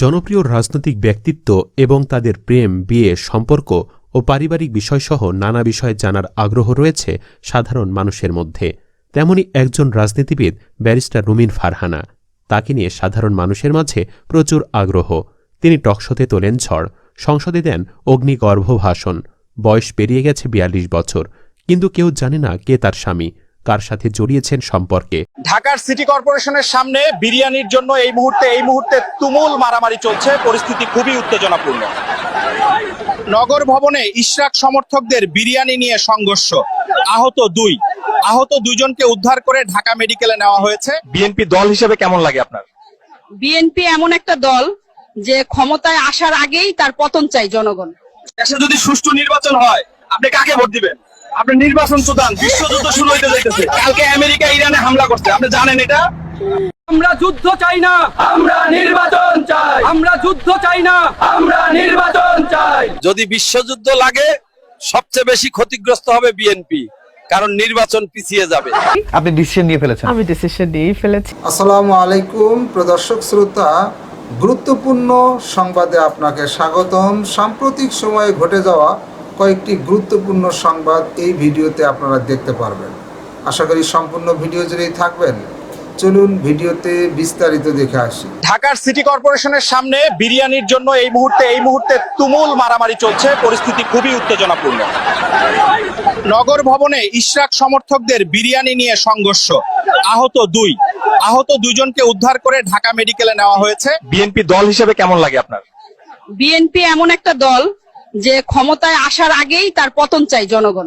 জনপ্রিয় রাজনৈতিক ব্যক্তিত্ব এবং তাদের প্রেম, বিয়ে, সম্পর্ক ও পারিবারিক বিষয়সহ নানা বিষয়ে জানার আগ্রহ রয়েছে সাধারণ মানুষের মধ্যে। তেমনি একজন রাজনীতিবিদ ব্যারিস্টার রুমিন ফারহানা, তাকে নিয়ে সাধারণ মানুষের মাঝে প্রচুর আগ্রহ। তিনি টকশোতে তোলেন ঝড়, সংসদে দেন অগ্নিগর্ভ ভাষণ বয়স পেরিয়ে গেছে বিয়াল্লিশ বছর, কিন্তু কেউ জানে না কে তার স্বামী। কার সাথে জড়িয়েছেন সম্পর্কে? ঢাকার সিটি কর্পোরেশনের সামনে বিরিয়ানির জন্য এই মুহূর্তে এই মুহূর্তে তুমুল মারামারি চলছে। পরিস্থিতি খুবই উত্তেজনাপূর্ণ। নগর ভবনে ইশরাক সমর্থকদের বিরিয়ানি নিয়ে সংঘর্ষ। আহত দুই। আহত দুইজনকে উদ্ধার করে ঢাকা মেডিকেলে নেওয়া হয়েছে। বিএনপি দল হিসেবে কেমন লাগে আপনার? বিএনপি এমন একটা দল যে ক্ষমতায় আসার আগেই তার পতন চাই জনগণ। দেশে যদি সুষ্ঠু নির্বাচন হয় আপনি কাকে ভোট দিবেন? আপনি নির্বাচন সুদান বিশ্বযুদ্ধ শুরু হইতে যাইতেছে। কালকে আমেরিকা ইরানে হামলা করছে আপনি জানেন এটা? আমরা যুদ্ধ চাই না। আমরা নির্বাচন চাই। আমরা যুদ্ধ চাই না। আমরা নির্বাচন চাই। যদি বিশ্বযুদ্ধ লাগে সবচেয়ে বেশি ক্ষতিগ্রস্ত হবে বিএনপি কারণ নির্বাচন পিছিয়ে যাবে। আপনি ডিসিশন নিয়ে ফেলেছেন। আমি ডিসিশন নিয়ে ফেলেছি। আসসালামু আলাইকুম প্রদর্শক শ্রোতা। গুরুত্বপূর্ণ সংবাদে আপনাকে স্বাগতম। সাম্প্রতিক সময়ে ঘটে যাওয়া কয়েকটি গুরুত্বপূর্ণ সংবাদ এই ভিডিওতে আপনারা দেখতে পারবেন। আশা করি সম্পূর্ণ ভিডিও জুড়েই থাকবেন। চলুন ভিডিওতে বিস্তারিত দেখে আসি। ঢাকার সিটি কর্পোরেশনের সামনে বিরিয়ানির জন্য এই মুহূর্তে এই মুহূর্তে তুমুল মারামারি চলছে। পরিস্থিতি খুবই উত্তেজনাপূর্ণ। নগর ভবনে ইশরাক সমর্থকদের বিরিয়ানি নিয়ে সংঘর্ষ। আহত দুই। আহত দুইজনকে উদ্ধার করে ঢাকা মেডিকেলে নেওয়া হয়েছে। বিএনপি দল হিসেবে কেমন লাগে আপনার? বিএনপি এমন একটা দল যে ক্ষমতায় আসার আগেই তার পতন চাই জনগণ।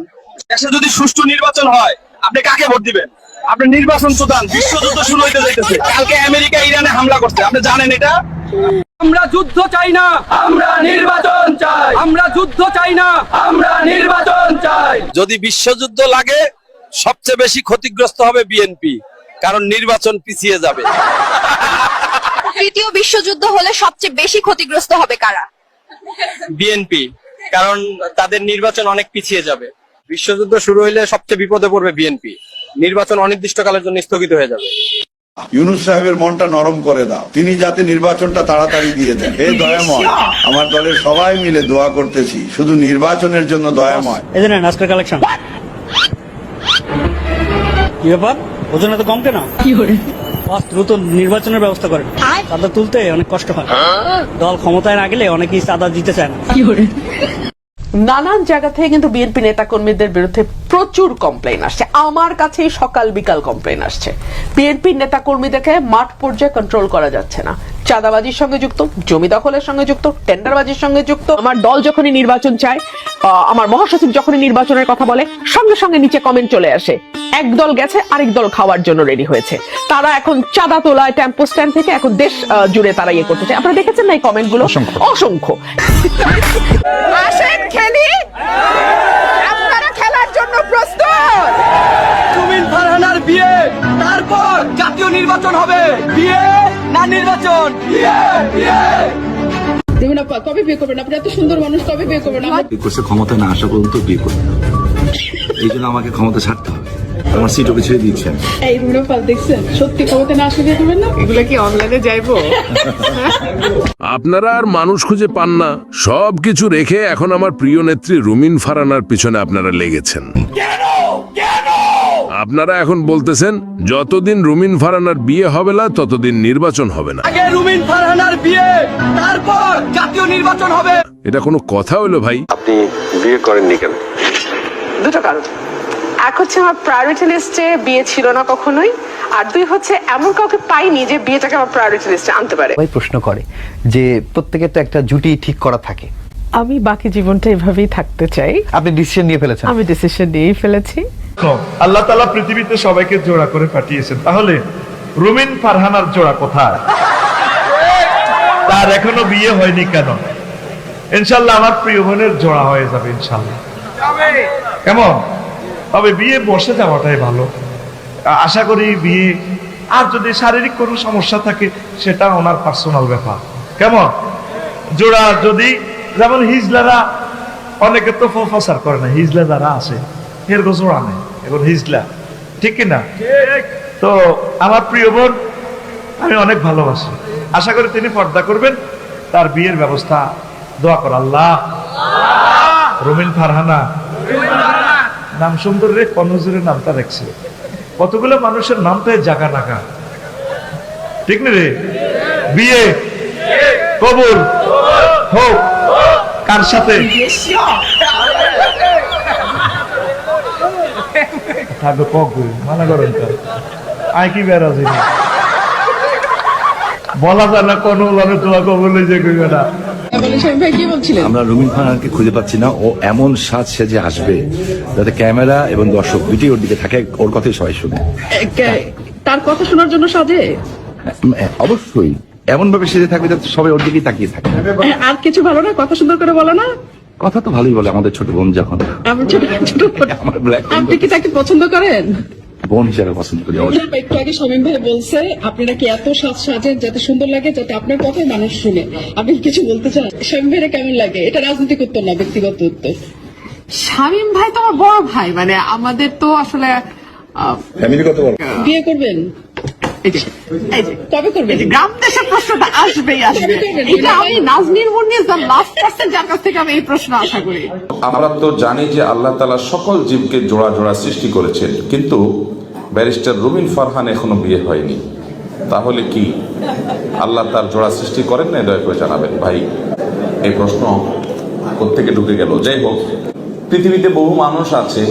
দেশে যদি সুষ্ঠু নির্বাচন হয় আপনি কাকে ভোট দিবেন? আপনি নির্বাচন সুদান বিশ্বযুদ্ধ শুরু হইতে যাইতেছে কালকে আমেরিকা ইরানে হামলা করছে আপনি জানেন এটা? আমরা যুদ্ধ চাই না। আমরা নির্বাচন চাই। আমরা যুদ্ধ চাই না। আমরা নির্বাচন চাই। যদি বিশ্বযুদ্ধ লাগে সবচেয়ে বেশি ক্ষতিগ্রস্ত হবে বিএনপি কারণ নির্বাচন পিছিয়ে যাবে। তৃতীয় বিশ্বযুদ্ধ হলে সবচেয়ে বেশি ক্ষতিগ্রস্ত হবে কারা? বিএনপি। কারণ তাদের নির্বাচন অনেক পিছিয়ে যাবে। বিশ্বযুদ্ধ শুরু হইলে সবচেয়ে বিপদে পড়বে বিএনপি। নির্বাচন অনির্দিষ্টকালের জন্য স্থগিত হয়ে যাবে। ইউনুস সাহেবের মনটা নরম করে দাও। তিনি যাতে নির্বাচনটা তাড়াতাড়ি দিয়ে দেন। হে দয়াময় আমার দলের সবাই মিলে দোয়া করতেছি। শুধু নির্বাচনের জন্য দয়াময়। এই যে আজকের কালেকশন কি ব্যাপার? ওজন এত কম কেন কি করে? দ্রুত নির্বাচনের ব্যবস্থা করেন চাঁদা তুলতে অনেক কষ্ট হয়। দল ক্ষমতায় না গেলে অনেকেই চাঁদা দিতে চায় না। কি করে? নানান জায়গা থেকে কিন্তু বিএনপি নেতা কর্মীদের বিরুদ্ধে প্রচুর কমপ্লেন আসছে। আমার কাছেই সকাল বিকাল কমপ্লেন আসছে। বিএনপির নেতা কর্মীদেরকে মাঠ পর্যায়ে কন্ট্রোল করা যাচ্ছে না। চাঁদাবাজির সঙ্গে যুক্ত জমি দখলের সঙ্গে যুক্ত টেন্ডারবাজির সঙ্গে যুক্ত আমার দল যখনই নির্বাচন চায় আমার মহাসচিব যখনই নির্বাচনের কথা বলে সঙ্গে সঙ্গে নিচে কমেন্ট চলে আসে। এক দল গেছে আরেক দল খাওয়ার জন্য রেডি হয়েছে। তারা এখন চাঁদা তোলায় টেম্পো স্ট্যান্ড থেকে এখন দেশ আহ, জুড়ে তারা ইয়ে করতেছে। আপনারা দেখেছেন না এই কমেন্টগুলো? অসংখ্য। খেলি? আপনারা খেলার জন্য প্রস্তুত। তুমিন ফারহানার বিয়ে তারপর জাতীয় নির্বাচন হবে। বিয়ে না নির্বাচন? বিয়ে বিয়ে। দেবেন আপা কবে বিয়ে করবেন? আপনি এত সুন্দর মানুষ কবে বিয়ে করবেন? বিয়ে করছে ক্ষমতায় না আসা পর্যন্ত বিয়ে করবেন এই জন্য আমাকে ক্ষমতা ছাড়তে হবে। আমার সিট ওকে ছেড়ে দিচ্ছেন। এই রুড়োপাল দেখছেন? সত্যি কবে না আসলে করবেন না? এগুলো কি অনলাইনে যাইবো? আপনারা আর মানুষ খুঁজে পান না। সব কিছু রেখে এখন আমার প্রিয় নেত্রী রুমিন ফারানার পিছনে আপনারা লেগেছেন। আপনারা এখন বলতেছেন যতদিন রুমিন ফারানার বিয়ে হবে না ততদিন নির্বাচন হবে না। আগে রুমিন ফারহানার বিয়ে তারপর জাতীয় নির্বাচন হবে। এটা কোনো কথা হলো ভাই? আপনি বিয়ে করেননি কেন? দুটো কারণ। এক হচ্ছে আমার প্রায়োরিটি লিস্টে বিয়ে ছিল না কখনোই আর দুই হচ্ছে এমন কাউকে পাইনি যে বিয়েটাকে আমার প্রায়োরিটি লিস্টে আনতে পারে। সবাই প্রশ্ন করে যে প্রত্যেকের তো একটা জুটি ঠিক করা থাকে। আমি বাকি জীবনটা এভাবেই থাকতে চাই। আপনি ডিসিশন নিয়ে ফেলেছেন। আমি ডিসিশন নিয়েই ফেলেছি। আল্লাহ তালা পৃথিবীতে সবাইকে জোড়া করে পাঠিয়েছেন। তাহলে রুমিন ফারহানার জোড়া কোথায়? তার এখনও বিয়ে হয়নি কেন? ইনশাল্লাহ আমার প্রিয় বোনের জোড়া হয়ে যাবে ইনশাল্লাহ কেমন? তবে বিয়ে বসে যাওয়াটাই ভালো। আশা করি বিয়ে আর যদি শারীরিক কোনো সমস্যা থাকে সেটা ওনার পার্সোনাল ব্যাপার। কেমন? জোড়া যদি যেমন হিজলারা অনেকে তো প্রচার করে না হিজলা যারা আছে এর জোড়া নেই এখন হিজলা। ঠিক কিনা তো আমার প্রিয় বোন আমি অনেক ভালোবাসি। আশা করি তিনি পর্দা করবেন তার বিয়ের ব্যবস্থা দোয়া কর আল্লাহ। রমিন ফারহানা। নাম সুন্দর রে কনজুরের নামটা দেখছে কতগুলো মানুষের নামটাই জাগা নাকা ঠিক না রে? বিয়ে কবুল হোক, কার সাথে? থাকবে কক, মানা করেন তো। আয় কি বেড়া বলা যায় না কোন তোমার কবুল যে কইবে না। ভাই কি বলছিলেন? আমরা রুমিন ফারহানকে খুঁজে পাচ্ছি না। ও এমন সাজ সেজে আসবে যাতে ক্যামেরা এবং দর্শক দুটি ওর দিকে থাকে। ওর কথাই সবাই শুনে। তার কথা শোনার জন্য সাজে? অবশ্যই। এমন ভাবে সেজে থাকবে যাতে সবাই ওর দিকেই তাকিয়ে থাকে। আর কিছু ভালো না? কথা সুন্দর করে বলো না। কথা তো ভালোই বলে আমাদের ছোট বোন যখন। আমি ছোট ছোট আমার আপনি কি তাকে পছন্দ করেন? বোন হিসাবে পছন্দ করি একটু আগে সমীম ভাই বলছে আপনি নাকি এত সাজ সাজেন যাতে সুন্দর লাগে যাতে আপনার কথাই মানুষ শুনে? আপনি কিছু বলতে চান? সমীম ভাইরা কেমন লাগে? এটা রাজনৈতিক উত্তর না ব্যক্তিগত উত্তর। শামীম ভাই তো আমার বড় ভাই মানে আমাদের তো আসলে আহ, ফ্যামিলি কত বড় বিয়ে করবেন? এই যে এই যে কবে করবেন? গ্রাম দেশের প্রশ্নটা আসবেই আসবে। এটা আমি নাজনীর মুন্নি লাস্ট পার্সন যার কাছ থেকে আমি এই প্রশ্ন আশা করি। আমরা তো জানি যে আল্লাহ তালা সকল জীবকে জোড়া জোড়া সৃষ্টি করেছেন কিন্তু ব্যারিস্টার রুমিন ফারহান এখনও বিয়ে হয়নি। তাহলে কি আল্লাহ তার জোড়া সৃষ্টি করেন না দয়া করে জানাবেন। ভাই এই প্রশ্ন কোথেকে ঢুকে গেল? যাই হোক পৃথিবীতে বহু মানুষ আছে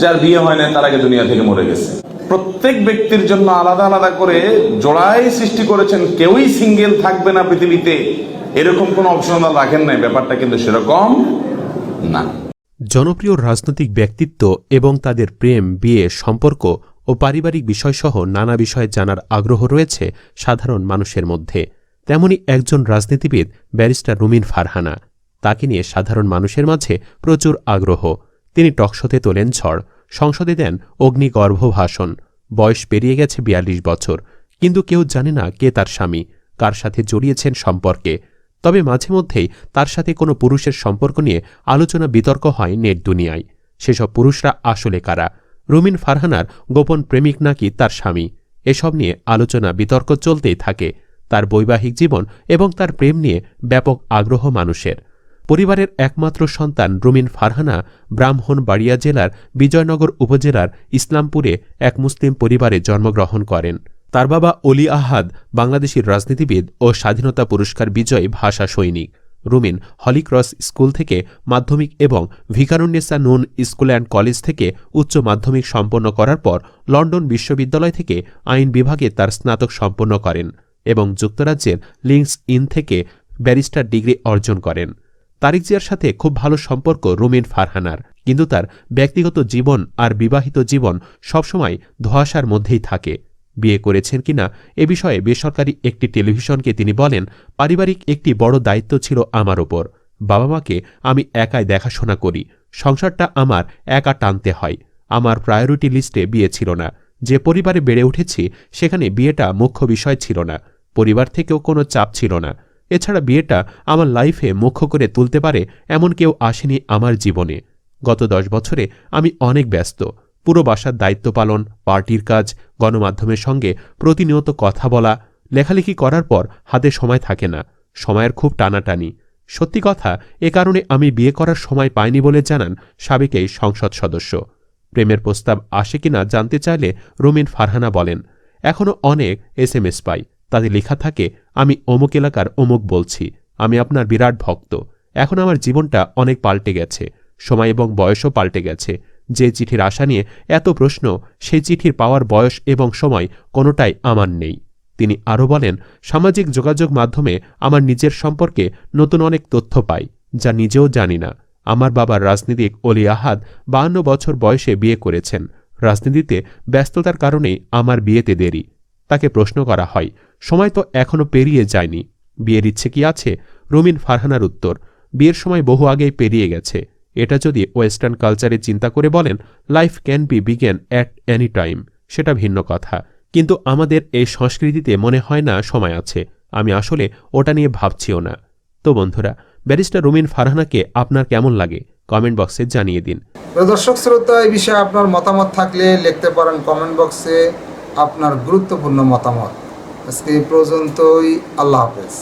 যার বিয়ে হয় না তার আগে দুনিয়া থেকে মরে গেছে। প্রত্যেক ব্যক্তির জন্য আলাদা আলাদা করে জোড়াই সৃষ্টি করেছেন, কেউই সিঙ্গেল থাকবে না পৃথিবীতে। এরকম কোনো অপশনাল রাখেন নাই, ব্যাপারটা কিন্তু সেরকম না। জনপ্রিয় রাজনৈতিক ব্যক্তিত্ব এবং তাদের প্রেম, বিয়ে, সম্পর্ক ও পারিবারিক বিষয়সহ নানা বিষয়ে জানার আগ্রহ রয়েছে সাধারণ মানুষের মধ্যে। তেমনি একজন রাজনীতিবিদ ব্যারিস্টার রুমিন ফারহানা, তাকে নিয়ে সাধারণ মানুষের মাঝে প্রচুর আগ্রহ। তিনি টকশোতে তোলেন ঝড়। সংসদে দেন অগ্নিগর্ভ ভাষণ। বয়স পেরিয়ে গেছে বিয়াল্লিশ বছর। কিন্তু কেউ জানে না কে তার স্বামী, কার সাথে জড়িয়েছেন সম্পর্কে। তবে মাঝে মধ্যেই তার সাথে কোনো পুরুষের সম্পর্ক নিয়ে আলোচনা বিতর্ক হয় নেট দুনিয়ায়। সেসব পুরুষরা আসলে কারা? রুমিন ফারহানার গোপন প্রেমিক নাকি তার স্বামী? এসব নিয়ে আলোচনা বিতর্ক চলতেই থাকে। তার বৈবাহিক জীবন এবং তার প্রেম নিয়ে ব্যাপক আগ্রহ মানুষের। পরিবারের একমাত্র সন্তান রুমিন ফারহানা ব্রাহ্মণবাড়িয়া জেলার বিজয়নগর উপজেলার ইসলামপুরে এক মুসলিম পরিবারে জন্মগ্রহণ করেন। তার বাবা অলি আহাদ বাংলাদেশের রাজনীতিবিদ ও স্বাধীনতা পুরস্কার বিজয়ী ভাষা সৈনিক। রুমিন হলিক্রস স্কুল থেকে মাধ্যমিক এবং ভিকারুন্নেসা নুন স্কুল অ্যান্ড কলেজ থেকে উচ্চ মাধ্যমিক সম্পন্ন করার পর লন্ডন বিশ্ববিদ্যালয় থেকে আইন বিভাগে তার স্নাতক সম্পন্ন করেন এবং যুক্তরাজ্যের লিঙ্কস ইন থেকে ব্যারিস্টার ডিগ্রি অর্জন করেন। তারিক জিয়ার সাথে খুব ভালো সম্পর্ক রুমিন ফারহানার। কিন্তু তার ব্যক্তিগত জীবন আর বিবাহিত জীবন সবসময় ধোঁয়াশার মধ্যেই থাকে। বিয়ে করেছেন কিনা এ বিষয়ে বেসরকারি একটি টেলিভিশনকে তিনি বলেন, পারিবারিক একটি বড় দায়িত্ব ছিল আমার ওপর বাবা মাকে আমি একাই দেখাশোনা করি। সংসারটা আমার একা টানতে হয়। আমার প্রায়োরিটি লিস্টে বিয়ে ছিল না। যে পরিবারে বেড়ে উঠেছি, সেখানে বিয়েটা মুখ্য বিষয় ছিল না। পরিবার থেকেও কোনো চাপ ছিল না। এছাড়া বিয়েটা আমার লাইফে মুখ্য করে তুলতে পারে এমন কেউ আসেনি আমার জীবনে। গত দশ বছরে আমি অনেক ব্যস্ত। পুরো বাসার দায়িত্ব পালন, পার্টির কাজ, গণমাধ্যমের সঙ্গে প্রতিনিয়ত কথা বলা, লেখালেখি করার পর হাতে সময় থাকে না, সময়ের খুব টানাটানি। সত্যি কথা, এ কারণে আমি বিয়ে করার সময় পাইনি বলে জানান সাবেক এই সংসদ সদস্য। প্রেমের প্রস্তাব আসে কিনা জানতে চাইলে রুমিন ফারহানা বলেন এখনও অনেক এস এম এস পাই। তাতে লেখা থাকে, আমি অমুক এলাকার অমুক বলছি, আমি আপনার বিরাট ভক্ত। এখন আমার জীবনটা অনেক পাল্টে গেছে, সময় এবং বয়সও পাল্টে গেছে। যে চিঠির আশা নিয়ে এত প্রশ্ন, সেই চিঠির পাওয়ার বয়স এবং সময় কোনোটাই আমার নেই। তিনি আরও বলেন, সামাজিক যোগাযোগ মাধ্যমে আমার নিজের সম্পর্কে নতুন অনেক তথ্য পাই, যা নিজেও জানি না। আমার বাবার রাজনীতিক অলি আহাদ বাহান্ন বছর বয়সে বিয়ে করেছেন। রাজনীতিতে ব্যস্ততার কারণেই আমার বিয়েতে দেরি। তাকে প্রশ্ন করা হয়, সময় তো এখনও পেরিয়ে যায়নি। বিয়ের ইচ্ছে কি আছে? রুমিন ফারহানার উত্তর, বিয়ের সময় বহু আগেই পেরিয়ে গেছে। এটা যদি ওয়েস্টার্ন কালচারে চিন্তা করে বলেন, life can be begin at any time. সেটা ভিন্ন কথা। কিন্তু আমাদের এই সংস্কৃতিতে মনে হয় না সময় আছে। আমি আসলে ওটা নিয়ে ভাবছিও না। তো বন্ধুরা, ব্যারিস্টার রুমিন ফারহানাকে আপনার কেমন লাগে? কমেন্ট বক্সে জানিয়ে দিন। দর্শক, শ্রোতা, এই বিষয়ে আপনার মতামত থাকলে লিখতে পারেন কমেন্ট বক্সে। আপনার গুরুত্বপূর্ণ মতামত। আজকে এই পর্যন্তই আল্লাহ হাফেজ।